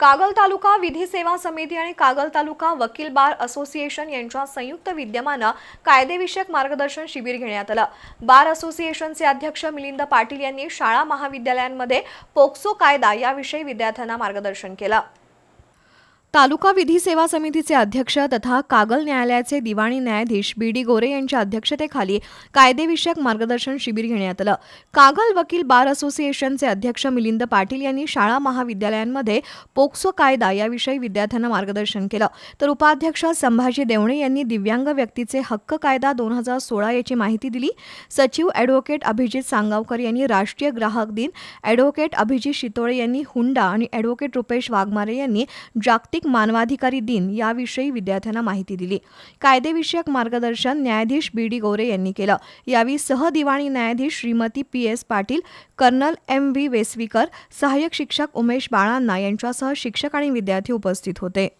कागल तालुका विधी सेवा समिती आणि कागल तालुका वकील बार असोसिएशन यांच्या संयुक्त विद्यमानं कायदेविषयक मार्गदर्शन शिबिर घेण्यात आलं. बार असोसिएशनचे अध्यक्ष मिलिंद पाटील यांनी शाळा महाविद्यालयांमध्ये पोक्सो कायदा याविषयी विद्यार्थ्यांना मार्गदर्शन केलं. तालुका विधी सेवा समितीचे अध्यक्ष तथा कागल न्यायालयाचे दिवाणी न्यायाधीश बी डी गोरे यांच्या अध्यक्षतेखाली कायदेविषयक मार्गदर्शन शिबिर घेण्यात आलं. कागल वकील बार असोसिएशनचे अध्यक्ष मिलिंद पाटील यांनी शाळा महाविद्यालयांमध्ये पोक्सो कायदा याविषयी विद्यार्थ्यांना मार्गदर्शन केलं. तर उपाध्यक्ष संभाजी देवणे यांनी दिव्यांग व्यक्तीचे हक्क कायदा दोन हजार सोळा याची माहिती दिली. सचिव ॲडव्होकेट अभिजित सांगावकर यांनी राष्ट्रीय ग्राहक दिन ॲडव्होकेट अभिजित शितोळे यांनी हुंडा आणि ॲडव्होकेट रुपेश वाघमारे यांनी जागतिक मानवाधिकारी दिन याविषयी विद्यार्थ्यांना माहिती दिली. कायदेविषयक मार्गदर्शन न्यायाधीश बी डी गोरे यांनी केलं. यावेळी सहदिवाणी न्यायाधीश Shrimati P S Patil colonel M V Vesvikar सहाय्यक शिक्षक उमेश बाळांना यांच्यासह शिक्षक आणि विद्यार्थी उपस्थित होते.